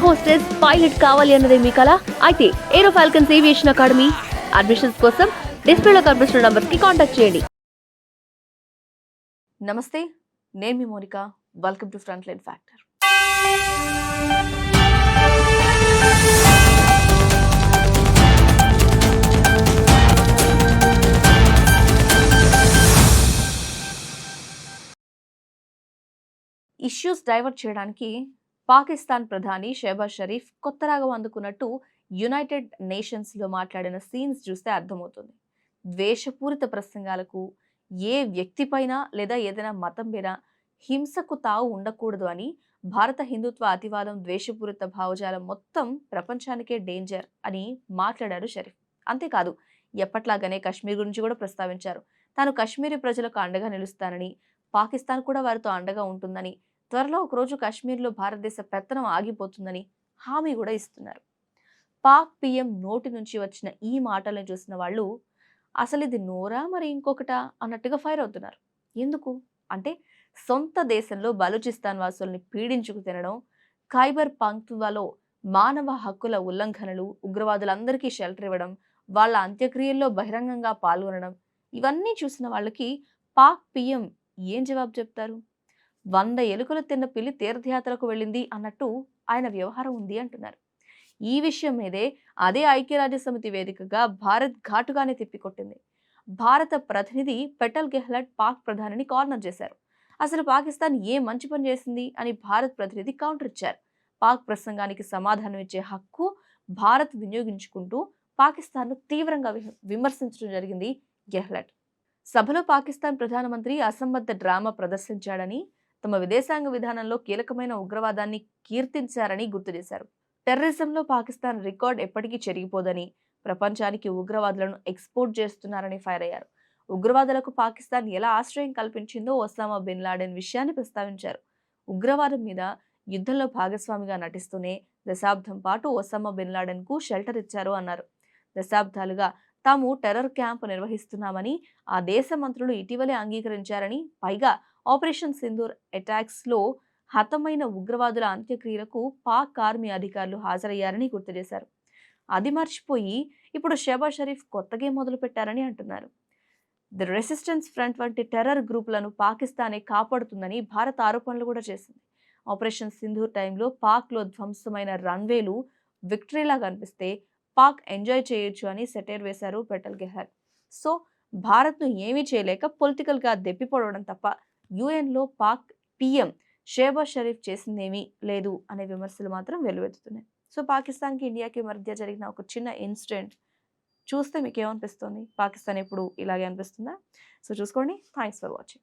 Air hostess pilot కావాలి అన్నదే మీ కళ అయితే Aero Falcons Aviation Academy admissions కోసం డిస్ప్లేలో కనిపిస్తున్న నంబర్స్కి కాంటాక్ట్ చేయండి. నమస్తే నేను మీ Monika. Welcome to front line factor. Issues divert చేయడానికి పాకిస్తాన్ ప్రధాని షెహబాజ్ షరీఫ్ కొత్త రాగం అందుకున్నట్టు యునైటెడ్ నేషన్స్లో మాట్లాడిన సీన్స్ చూస్తే అర్థమవుతుంది. ద్వేషపూరిత ప్రసంగాలకు ఏ వ్యక్తిపైన లేదా ఏదైనా మతం మీద హింసకు తావు ఉండకూడదు అని భారత హిందుత్వ అతివాదం ద్వేషపూరిత భావజాలం మొత్తం ప్రపంచానికే డేంజర్ అని మాట్లాడారు షరీఫ్. అంతేకాదు ఎప్పట్లాగానే కశ్మీర్ గురించి కూడా ప్రస్తావించారు. తాను కశ్మీరీ ప్రజలకు అండగా నిలుస్తానని పాకిస్తాన్ కూడా వారితో అండగా ఉంటుందని త్వరలో ఒకరోజు కాశ్మీర్లో భారతదేశ పెత్తనం ఆగిపోతుందని హామీ కూడా ఇస్తున్నారు. పాక్ పిఎం నోటి నుంచి వచ్చిన ఈ మాటలను చూసిన వాళ్ళు అసలు ఇది నోరా మరి ఇంకొకటా? అన్నట్టుగా ఫైర్ అవుతున్నారు. ఎందుకు? అంటే సొంత దేశంలో బలూచిస్తాన్ వాసుల్ని పీడించుకు తినడం ఖైబర్ పంక్తువాలో మానవ హక్కుల ఉల్లంఘనలు ఉగ్రవాదులందరికీ షెల్టర్ ఇవ్వడం వాళ్ళ అంత్యక్రియల్లో బహిరంగంగా పాల్గొనడం ఇవన్నీ చూసిన వాళ్ళకి పాక్ పిఎం ఏం జవాబు చెప్తారు? వంద ఎలుకలు తిన్న పిల్లి తీర్థయాత్రకు వెళ్ళింది అన్నట్టు ఆయన వ్యవహారం ఉంది అంటున్నారు. ఈ విషయం మీదే అదే ఐక్యరాజ్య సమితి వేదికగా భారత్ ఘాటుగానే తిప్పికొట్టింది. భారత ప్రతినిధి పెటల్ గెహ్లట్ పాక్ ప్రధానిని కార్నర్ చేశారు. అసలు పాకిస్తాన్ ఏ మంచి పని చేసింది అని భారత్ ప్రతినిధి కౌంటర్ ఇచ్చారు. పాక్ ప్రసంగానికి సమాధానం ఇచ్చే హక్కు భారత్ వినియోగించుకుంటూ పాకిస్తాన్ను తీవ్రంగా విమర్శించడం జరిగింది గెహ్లట్. సభలో పాకిస్తాన్ ప్రధానమంత్రి అసంబద్ధ డ్రామా ప్రదర్శించాడని తమ విదేశాంగ విధానంలో కీలకమైన ఉగ్రవాదాన్ని కీర్తించారని గుర్తు చేశారు. టెర్రరిజంలో పాకిస్తాన్ రికార్డ్ ఎప్పటికీ చెరిగిపోదని ప్రపంచానికి ఉగ్రవాదులను ఎక్స్పోర్ట్ చేస్తున్నారని ఫైర్ అయ్యారు. ఉగ్రవాదులకు పాకిస్తాన్ ఎలా ఆశ్రయం కల్పించిందో ఒసామా బిన్ లాడెన్ విషయాన్ని ప్రస్తావించారు. ఉగ్రవాదం మీద యుద్ధంలో భాగస్వామిగా నటిస్తూనే దశాబ్దం పాటు ఒసామా బిన్ లాడెన్కు షెల్టర్ ఇచ్చారు అన్నారు. దశాబ్దాలుగా తాము టెర్రర్ క్యాంప్ నిర్వహిస్తున్నామని ఆ దేశ మంత్రులు ఇటీవలే అంగీకరించారని పైగా ఆపరేషన్ సింధూర్ అటాక్స్లో హతమైన ఉగ్రవాదుల అంత్యక్రియలకు పాక్ ఆర్మీ అధికారులు హాజరయ్యారని గుర్తు చేశారు అది మర్చిపోయి ఇప్పుడు షేబా షరీఫ్ కొత్తగా మొదలు పెట్టారని అంటున్నారు. ది రెసిస్టెన్స్ ఫ్రంట్ వంటి టెర్రర్ గ్రూపులను పాకిస్తానే కాపాడుతుందని భారత్ ఆరోపణలు కూడా చేసింది. ఆపరేషన్ సింధూర్ టైంలో పాక్లో ధ్వంసమైన రన్వేలు విక్టరీలా కనిపిస్తే పాక్ ఎంజాయ్ చేయొచ్చు అని సెటైర్ వేశారు పెటల్ గెహర్. సో భారత్ను ఏమీ చేయలేక పొలిటికల్గా దెప్పిపడడం తప్ప యుఎన్లో పాక్ పిఎం షేబాజ్ షరీఫ్ చేసిందేమీ లేదు అనే విమర్శలు మాత్రం వెలువెత్తుతున్నాయి. సో పాకిస్తాన్కి ఇండియాకి మధ్య జరిగిన ఒక చిన్న ఇన్సిడెంట్ చూస్తే మీకు ఏమనిపిస్తుంది పాకిస్తాన్ ఎప్పుడు ఇలాగే అనిపిస్తుందా? సో చూసుకోండి. Thanks for watching.